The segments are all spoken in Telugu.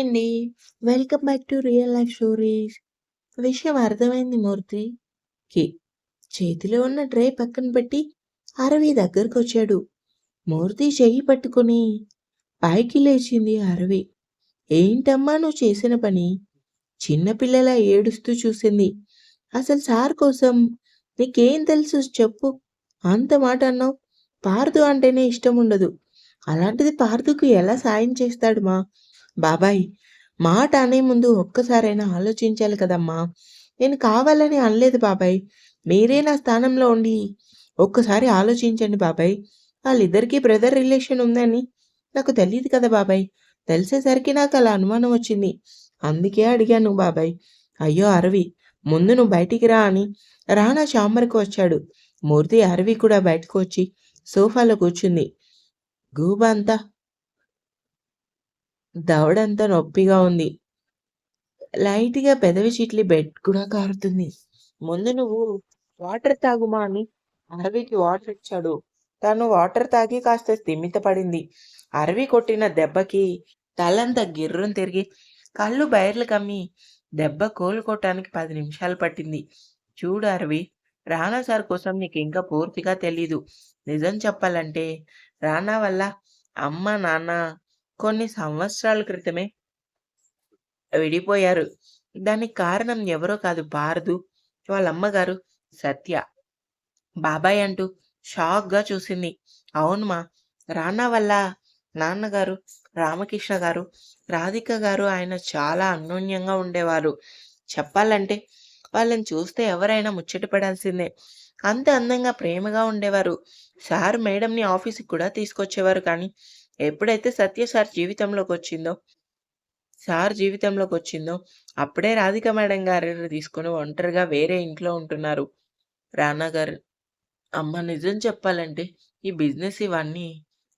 హాయ్ అండి. Welcome back to real life stories. విషయం అర్థమైంది మూర్తికి. చేతిలో ఉన్న ట్రే పక్కన పెట్టి అరవి దగ్గరకొచ్చాడు. మూర్తి చెయ్యి పట్టుకొని పైకి లేచింది అరవి. ఏంటమ్మా నువ్వు చేసిన పని? చిన్నపిల్లల ఏడుస్తూ చూసింది. అసలు సార్ కోసం నీకేం తెలుసు చెప్పు? అంత మాట అన్నావు. పార్దు అంటేనే ఇష్టం ఉండదు. అలాంటిది పార్దుకు ఎలా సాయం చేస్తాడు మా? బాబాయ్ మాట అనే ముందు ఒక్కసారైనా ఆలోచించాలి కదమ్మా! నేను కావాలని అనలేదు బాబాయ్. మీరే నా స్థానంలో ఉండి ఒక్కసారి ఆలోచించండి బాబాయ్. వాళ్ళిద్దరికీ బ్రదర్ రిలేషన్ ఉందని నాకు తెలియదు కదా బాబాయ్. తెలిసేసరికి నాకు అలా అనుమానం వచ్చింది. అందుకే అడిగాను బాబాయ్. అయ్యో అరవి ముందు నువ్వు బయటికి రా అని రానా చాంబర్‌కి వచ్చాడు. మూర్తి, అరవి కూడా బయటకు వచ్చి సోఫాలో కూర్చుంది. గూబ అంతా దవడంతా నొప్పిగా ఉంది. లైట్‌గా పెదవి చిట్లి బెడ్ కూడా కారుతుంది. ముందు నువ్వు వాటర్ తాగుమా అని అరవికి వాటర్ ఇచ్చాడు. తను వాటర్ తాగి కాస్త స్థిమితపడింది. అరవి కొట్టిన దెబ్బకి తలంతా గిర్రం తిరిగి కళ్ళు బైర్లు కమ్మి దెబ్బ కోలు కొట్టడానికి పది నిమిషాలు పట్టింది. చూడు అరవి రానా సార్ కోసం నీకు ఇంకా పూర్తిగా తెలీదు. నిజం చెప్పాలంటే రానా వల్ల అమ్మ, నాన్న కొన్ని సంవత్సరాల క్రితమే విడిపోయారు. దానికి కారణం ఎవరో కాదు పార్దు, వాళ్ళ అమ్మగారు సత్య. బాబాయ్ అంటూ షాక్‌గా చూసింది. అవునుమా రానా వల్ల నాన్నగారు, రామకృష్ణ గారు, రాధిక గారు ఆయన చాలా అన్యోన్యంగా ఉండేవారు. చెప్పాలంటే వాళ్ళని చూస్తే ఎవరైనా ముచ్చటపడాల్సిందే. అంత అందంగా ప్రేమగా ఉండేవారు. సార్ మేడంని ఆఫీస్‌కి కూడా తీసుకొచ్చేవారు కానీ ఎప్పుడైతే సత్య సార్ జీవితంలోకి వచ్చిందో సార్ జీవితంలోకి వచ్చిందో అప్పుడే రాధిక మేడం గారిని తీసుకుని ఒంటరిగా వేరే ఇంట్లో ఉంటున్నారు. రానా గారు అమ్మ నిజం చెప్పాలంటే ఈ బిజినెస్ ఇవన్నీ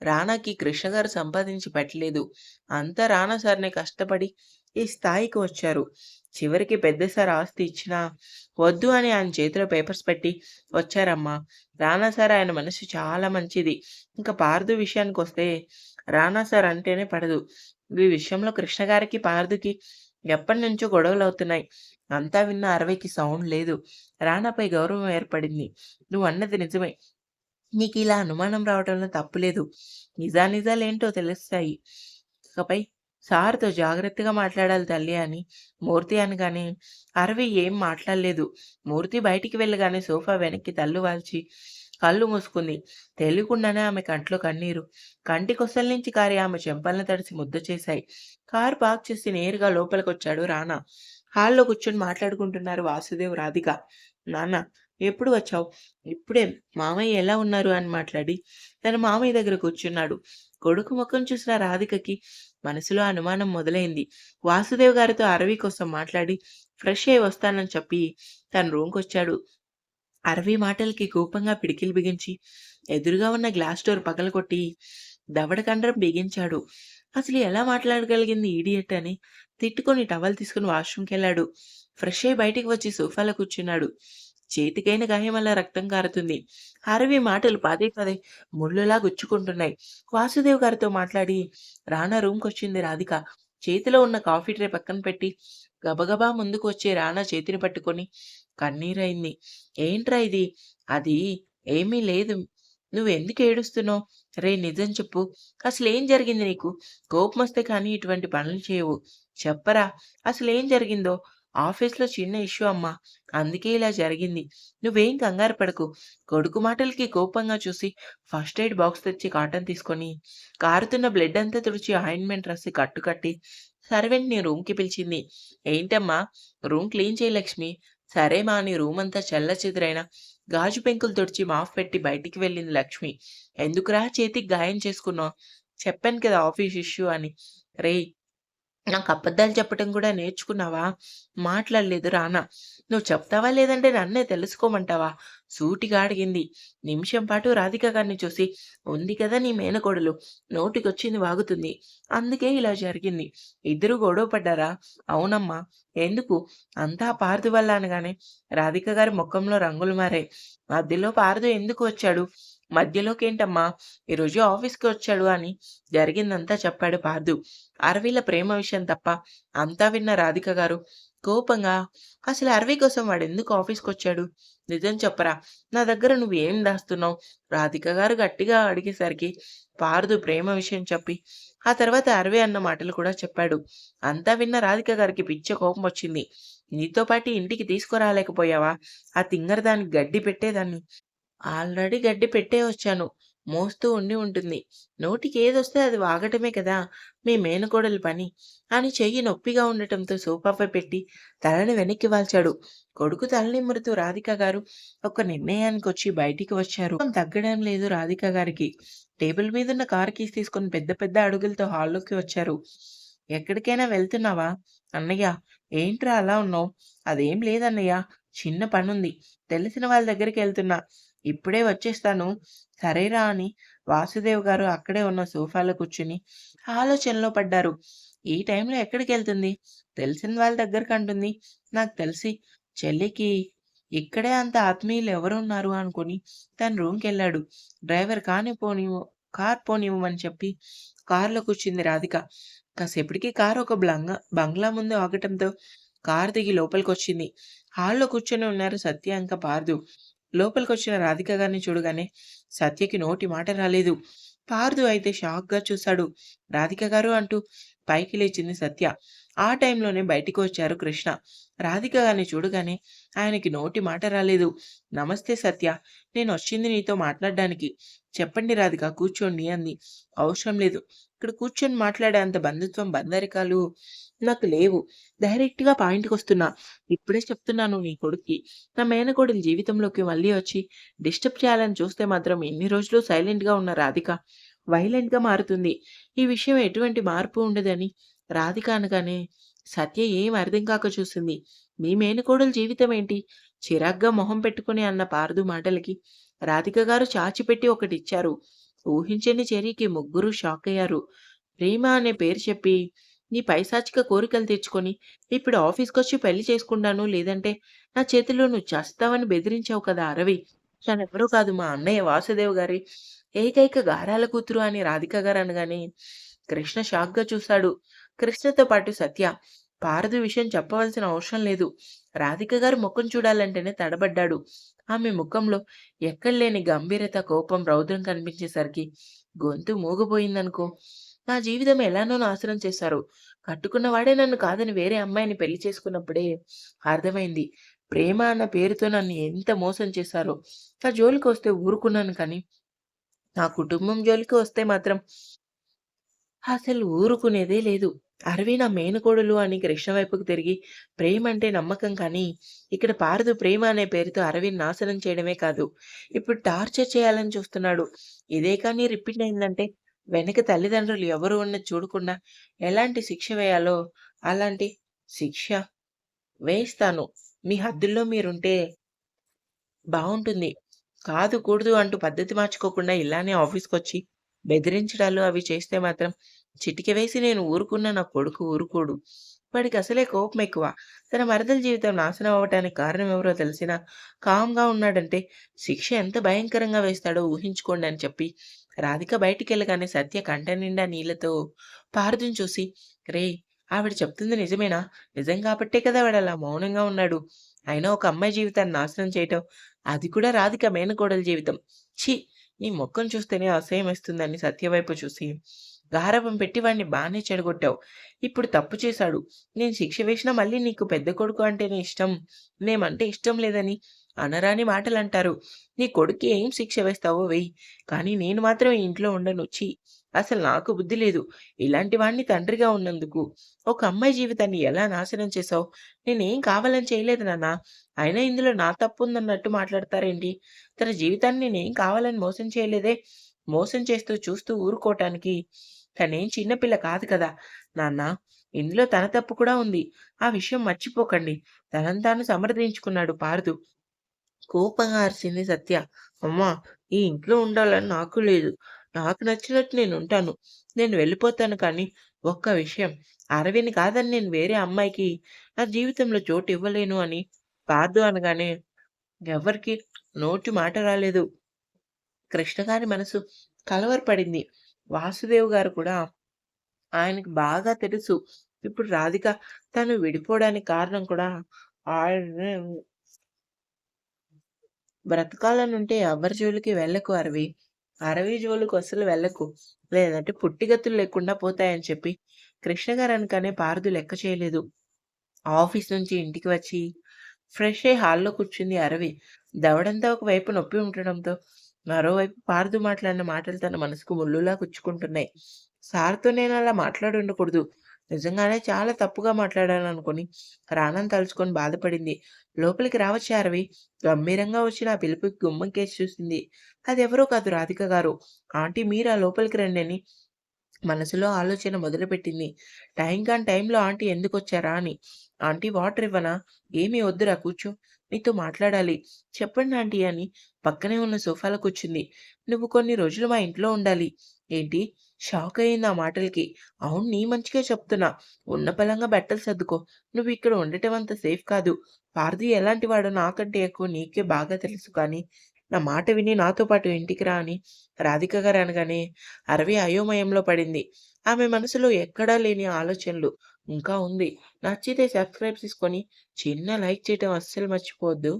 రానాకి కృష్ణ గారు సంపాదించి పెట్టలేదు. అంతా రానా సార్ని కష్టపడి ఈ స్థాయికి వచ్చారు. చివరికి పెద్ద సార్ ఆస్తి ఇచ్చినా వద్దు అని ఆయన చేతిలో పేపర్స్ పెట్టి వచ్చారమ్మా. రానా సార్ ఆయన మనసు చాలా మంచిది. ఇంకా పార్దు విషయానికొస్తే రానా సార్ అంటేనే పడదు. ఈ విషయంలో కృష్ణ గారికి, పార్దుకి ఎప్పటినుంచో గొడవలవుతున్నాయి. అంతా విన్న అరవైకి సౌండ్ లేదు. రానాపై గౌరవం ఏర్పడింది. నువ్వు అన్నది నిజమే. నీకు ఇలా అనుమానం రావటంలో తప్పు లేదు. నిజానిజాలేంటో తెలుస్తాయి. ఇకపై సార్‌తో జాగ్రత్తగా మాట్లాడాలి తల్లి అని మూర్తి అనగానే అరవి ఏం మాట్లాడలేదు. మూర్తి బయటికి వెళ్ళగానే సోఫా వెనక్కి తల్లు వాల్చి కళ్ళు మూసుకుంది. తెలియకుండానే ఆమె కంట్లో కన్నీరు. కంటికొసల నుంచి కారి ఆమె చెంపలను తడిసి ముద్ద చేశాయి. కారు పార్క్ చేసి నేరుగా లోపలికొచ్చాడు రానా. హాల్‌లో కూర్చొని మాట్లాడుకుంటున్నారు వాసుదేవ్, రాధిక. నాన్న ఎప్పుడు వచ్చావు? ఇప్పుడే మామయ్య ఎలా ఉన్నారు? అని మాట్లాడి తన మామయ్య దగ్గర కూర్చున్నాడు. కొడుకు ముఖం చూసిన రాధికకి మనసులో అనుమానం మొదలైంది. వాసుదేవ్ గారితో అరవి కోసం మాట్లాడి ఫ్రెష్ అయి వస్తానని చెప్పి తన రూమ్‌కొచ్చాడు. అరవి మాటలకి కోపంగా పిడికిలు బిగించి ఎదురుగా ఉన్న గ్లాస్ డోర్ పగలగొట్టి దవడ కండరం బిగించాడు. అసలు ఎలా మాట్లాడగలిగింది ఈడియట్ అని తిట్టుకొని టవల్ తీసుకొని వాష్‌రూమ్‌కెళ్ళాడు. ఫ్రెష్ అయి బయటికి వచ్చి సోఫాలో కూర్చున్నాడు. చేతికైన గాయం వల్ల రక్తం కారుతుంది. అరవి మాటలు పదే పదే ముళ్ళులా గుచ్చుకుంటున్నాయి. వాసుదేవ్ గారితో మాట్లాడి రానా రూమ్‌కొచ్చింది రాధిక. చేతిలో ఉన్న కాఫీ ట్రే పక్కన పెట్టి గబగబా ముందుకు వచ్చే రానా చేతిని పట్టుకొని కన్నీరైంది ఏంట్రా ఇది? అది ఏమీ లేదు. నువ్వెందుకు ఏడుస్తున్నావు? రే నిజం చెప్పు. అసలేం జరిగింది నీకు? కోపమొస్తే కానీ ఇటువంటి పనులు చేయవు. చెప్పరా అసలేం జరిగిందో? ఆఫీస్‌లో చిన్న ఇష్యూ అమ్మా! అందుకే ఇలా జరిగింది. నువ్వేం కంగారు పడకు. కొడుకు మాటలకి కోపంగా చూసి ఫస్ట్ ఎయిడ్ బాక్స్ తెచ్చి కాటన్ తీసుకొని కారుతున్న బ్లడ్ అంతా తుడిచి ఆయింట్‌మెంట్ రాసి కట్టు కట్టి సర్వెంట్‌ని రూమ్‌కి పిలిచింది. ఏంటమ్మా రూమ్ క్లీన్ చేయలక్ష్మి లక్ష్మి. సరే మా అని రూమంతా చెల్లాచెదురైన గాజు పెంకులు తుడిచి మాఫ్ పెట్టి బయటికి వెళ్ళింది లక్ష్మి. ఎందుకురా చేతికి గాయం చేసుకున్నావు? చెప్పాను కదా ఆఫీస్ ఇష్యూ అని. రేయ్ నాకు అబద్ధాలు చెప్పడం కూడా నేర్చుకున్నావా? మాట్లాడలేదు రానా. నువ్వు చెప్తావా లేదంటే నన్నే తెలుసుకోమంటావా? సూటిగా అడిగింది. నిమిషం పాటు రాధిక గారిని చూసి ఉంది కదా నీ మేనకోడలు. నోటికొచ్చింది వాగుతుంది. అందుకే ఇలా జరిగింది. ఇద్దరు గొడవ పడ్డారా? అవునమ్మా. ఎందుకు? అంతా పార్దు వల్ల అనగానే రాధిక గారి ముఖంలో రంగులు మారాయి. మధ్యలో పార్దు ఎందుకు వచ్చాడు? మధ్యలోకి ఏంటమ్మా ఈరోజు ఆఫీస్‌కి వచ్చాడు అని జరిగిందంతా చెప్పాడు పార్దు అరవిల ప్రేమ విషయం తప్ప అంతా విన్న రాధిక గారు కోపంగా అసలు అరవి కోసం వాడు ఎందుకు ఆఫీస్కి వచ్చాడు నిజం చెప్పరా? నా దగ్గర నువ్వేం దాస్తున్నావు? రాధిక గారు గట్టిగా అడిగేసరికి పారదు ప్రేమ విషయం చెప్పి, ఆ తర్వాత అరవే అన్న మాటలు కూడా చెప్పాడు. అంతా విన్న రాధిక గారికి పిచ్చ కోపం వచ్చింది నీతో పాటు ఇంటికి తీసుకురాలేకపోయావా? ఆ తింగర దానికి గడ్డి పెట్టేదాన్ని. ఆల్రెడీ గడ్డి పెట్టే వచ్చాను. మోస్తూ ఉండి ఉంటుంది. నోటికి ఏదొస్తే అది వాగటమే కదా మీ మేనకోడలు పని అని చెయ్యి నొప్పిగా ఉండటంతో సోఫాపై పెట్టి తలని వెనక్కి వాల్చాడు. కొడుకు తలనిమ్మరుతూ రాధిక గారు ఒక నిర్ణయానికొచ్చి బయటికి వచ్చారు. తగ్గడం లేదు రాధిక గారికి. టేబుల్ మీదున్న కార్ కీస్ తీసుకొని పెద్ద పెద్ద అడుగులతో హాల్లోకి వచ్చారు. ఎక్కడికైనా వెళ్తున్నావా? అన్నయ్య ఏంట్రా అలా ఉన్నావు? అదేం లేదన్నయ్య. చిన్న పనుంది. తెలిసిన వాళ్ళ దగ్గరికి వెళ్తున్నా ఇప్పుడే వచ్చేస్తాను. సరేరా అని వాసుదేవ్ గారు అక్కడే ఉన్న సోఫాలో కూర్చుని ఆలోచనలో పడ్డారు. ఈ టైంలో ఎక్కడికి వెళ్తుంది తెలిసిన వాళ్ళ దగ్గరకంటుంది. నాకు తెలిసి చెల్లికి ఇక్కడే అంత ఆత్మీయులు ఎవరున్నారు అనుకుని తన రూమ్కి వెళ్ళాడు డ్రైవర్ కాని పోనివ్వు కార్ పోనివ్వమని చెప్పి కారులో కూర్చుంది రాధిక. కాసేపటికి కారు ఒక బ్లంగా బంగ్లా ముందు ఆగటంతో కారు దిగి లోపలికి వచ్చింది హాల్‌లో కూర్చొని ఉన్నారు సత్య ఇంకా లోపలికి వచ్చిన రాధిక గారిని చూడగానే సత్యకి నోటి మాట రాలేదు. పార్దు అయితే షాక్‌గా చూశాడు. రాధిక గారు అంటూ పైకి లేచింది సత్య. ఆ టైంలోనే బయటికి వచ్చారు కృష్ణ. రాధిక గారిని చూడగానే ఆయనకి నోటి మాట రాలేదు. నమస్తే సత్య. నేను వచ్చింది నీతో మాట్లాడడానికి చెప్పండి రాధిక కూర్చోండి అంది. అవసరం లేదు. ఇక్కడ కూర్చొని మాట్లాడే అంత బంధుత్వం, బంధరికాలు నాకు లేవు. డైరెక్ట్‌గా పాయింట్కి వస్తున్నా ఇప్పుడే చెప్తున్నాను నీ కొడుక్కి. నా మేనకోడలు జీవితంలోకి మళ్ళీ వచ్చి డిస్టర్బ్ చేయాలని చూస్తే మాత్రం ఎన్ని రోజులు సైలెంట్‌గా ఉన్న రాధిక వైలెంట్‌గా మారుతుంది. ఈ విషయం ఎటువంటి మార్పు ఉండదని రాధిక అనగానే సత్య ఏం అర్థం కాక చూసింది. మీ మేనకోడలు జీవితం ఏంటి? చిరాగ్గా మొహం పెట్టుకుని అన్న పార్దు మాటలకి రాధిక గారు చాచిపెట్టి ఒకటిచ్చారు. ఊహించని చర్యకి షాక్ అయ్యారు ప్రేమ అనే పేరు చెప్పి నీ పైశాచిక కోరికలు తెచ్చుకొని ఇప్పుడు ఆఫీస్‌కొచ్చి పెళ్ళి చేసుకుంటాను. లేదంటే నా చేతిలో నువ్వు చస్తావని బెదిరించావు కదా అరవి. తనెవరూ కాదు మా అన్నయ్య వాసుదేవ్ గారి ఏకైక గారాల కూతురు అని రాధిక గారు అనగానే కృష్ణ షాక్‌గా చూశాడు. కృష్ణతో పాటు సత్య. పారదు విషయం చెప్పవలసిన అవసరం లేదు. రాధిక గారు ముఖం చూడాలంటేనే తడబడ్డాడు. ఆమె ముఖంలో ఎక్కడలేని గంభీరత, కోపం, రౌద్రం కనిపించేసరికి గొంతు మూగపోయిందనుకో నా జీవితం ఎలానో నాశనం చేశారు. కట్టుకున్నవాడే నన్ను కాదని వేరే అమ్మాయిని పెళ్ళి చేసుకున్నప్పుడే అర్థమైంది. ప్రేమ అన్న పేరుతో నన్ను ఎంత మోసం చేశారో. నా జోలికొస్తే ఊరుకున్నాను కానీ, నా కుటుంబం జోలికి వస్తే మాత్రం అసలు ఊరుకునేదే లేదు. అరవి నా మేనకోడలు అని కృష్ణ వైపుకు తిరిగి ప్రేమంటే నమ్మకం కానీ, ఇక్కడ పారదు ప్రేమ అనే పేరుతో అరవిని నాశనం చేయడమే కాదు, ఇప్పుడు టార్చర్ చేయాలని చూస్తున్నాడు. ఇదే కానీ రిపీట్ అయిందంటే వెనక తల్లిదండ్రులు ఎవరు ఉన్నది చూడకుండా ఎలాంటి శిక్ష వేయాలో అలాంటి శిక్ష వేస్తాను. మీ హద్దుల్లో మీరుంటే బాగుంటుంది కాదు, కూడదు అంటూ పద్ధతి మార్చుకోకుండా ఇలానే ఆఫీస్కి వచ్చి బెదిరించడాలు అవి చేస్తే మాత్రం చిటిక వేసి నేను ఊరుకున్న నా కొడుకు ఊరుకోడు. వాడికి అసలే కోపం ఎక్కువ. తన మరదల జీవితం నాశనం అవ్వటానికి కారణం ఎవరో తెలిసినా కామ్‌గా ఉన్నాడంటే శిక్ష ఎంత భయంకరంగా వేస్తాడో ఊహించుకోండి అని చెప్పి రాధిక బయటికి వెళ్ళగానే సత్య కంటనిండా నీళ్ళతో పారుదుని చూసి రేయ్! ఆవిడ చెప్తుంది నిజమేనా? నిజం కాబట్టే కదా వాడలా మౌనంగా ఉన్నాడు. అయినా ఒక అమ్మాయి జీవితాన్ని నాశనం చేయటం, అది కూడా రాధిక మేనకోడల జీవితం. ఛీ! నీ మొఖం చూస్తేనే అసహ్యమేస్తుందని సత్య వైపు చూసి గారాబం పెట్టి వాడిని బాగానే చెడగొట్టావు. ఇప్పుడు తప్పు చేశాడు. నేను శిక్ష వేసినా మళ్ళీ నీకు పెద్ద కొడుకు అంటేనే ఇష్టం. మేమంటే ఇష్టం లేదని అనరాని మాటలు అంటారు నీ కొడుకు ఏం శిక్ష వేస్తావో వెయ్యి. కానీ నేను మాత్రం ఈ ఇంట్లో ఉండను. ఛీ! అసలు నాకు బుద్ధి లేదు. ఇలాంటి వాడిని తండ్రిగా ఉన్నందుకు. ఒక అమ్మాయి జీవితాన్ని ఎలా నాశనం చేశావు? నేనేం కావాలని చేయలేదు నాన్న. అయినా ఇందులో నా తప్పు ఉందన్నట్టు మాట్లాడతారేంటి? తన జీవితాన్ని నేనేం కావాలని మోసం చేయలేదే. మోసం చేస్తూ చూస్తూ ఊరుకోవటానికి తనేం చిన్నపిల్ల కాదు కదా! నాన్నా! ఇందులో తన తప్పు కూడా ఉంది. ఆ విషయం మర్చిపోకండి. తనను తాను సమర్థించుకున్నాడు పార్థు. కోపంగా అరిసింది సత్య. అమ్మా! ఈ ఇంట్లో ఉండాలని నాకు లేదు. నాకు నచ్చినట్టు నేనుంటాను. నేను వెళ్ళిపోతాను కానీ, ఒక్క విషయం అరవిని కాదని నేను వేరే అమ్మాయికి నా జీవితంలో చోటు ఇవ్వలేను అని కాదు అనగానే ఎవ్వరికీ నోటి మాట రాలేదు. కృష్ణ గారి మనసు కలవరపడింది. వాసుదేవ్ గారు కూడా ఆయనకి బాగా తెలుసు. ఇప్పుడు రాధిక తను విడిపోవడానికి కారణం కూడా ఆయన బ్రతకాలనుంటే ఎవరి జోలికి వెళ్ళకు అరవి. అరవై జోలుకు అసలు వెళ్ళకు. లేదంటే పుట్టిగతులు లేకుండా పోతాయని చెప్పి కృష్ణగారు అనగానే పారదు లెక్క చేయలేదు. ఆఫీస్ నుంచి ఇంటికి వచ్చి ఫ్రెష్ అయ్యి హాల్‌లో కూర్చుంది అరవి. దవడంతా ఒకవైపు నొప్పి ఉండడంతో మరోవైపు పారదు మాట్లాడిన మాటలు తన మనసుకు ముల్లులా గుచ్చుకుంటున్నాయి. సార్‌తో నేను నేనలా మాట్లాడుండకూడదు. నిజంగానే చాలా తప్పుగా మాట్లాడాను అనుకుని రానని తలుచుకొని బాధపడింది. లోపలికి రావచ్చా అరవి? గంభీరంగా వచ్చి నా పిలుపుకి గుమ్మం కేసి చూసింది. అదెవరో కాదు రాధిక గారు. ఆంటీ మీరా లోపలికి రండి అని మనసులో ఆలోచన మొదలుపెట్టింది. టైం కాని టైంలో ఆంటీ ఎందుకు వచ్చారా అని. ఆంటీ వాటర్ ఇవ్వనా? ఏమీ వద్దురా కూర్చో. నీతో మాట్లాడాలి. చెప్పండి ఆంటీ అని పక్కనే ఉన్న సోఫాలో కూర్చుంది. నువ్వు కొన్ని రోజులు మా ఇంట్లో ఉండాలి. ఏంటి? షాక్ అయింది ఆ మాటలకి. అవును నీ మంచిగా చెప్తున్నా. ఉన్న పలంగా బట్టలు సర్దుకో. నువ్వు ఇక్కడ ఉండటం అంత సేఫ్ కాదు. పార్థి ఎలాంటివాడో నాకంటే ఎక్కువ నీకే బాగా తెలుసు కానీ నా మాట విని నాతో పాటు ఇంటికి రా అని రాధిక గారు అనగానే అరవి అయోమయంలో పడింది. ఆమె మనసులో ఎక్కడా లేని ఆలోచనలు ఇంకా ఉంది. నచ్చితే సబ్స్క్రైబ్ చేసుకొని చిన్న లైక్ చేయటం అస్సలు మర్చిపోవద్దు.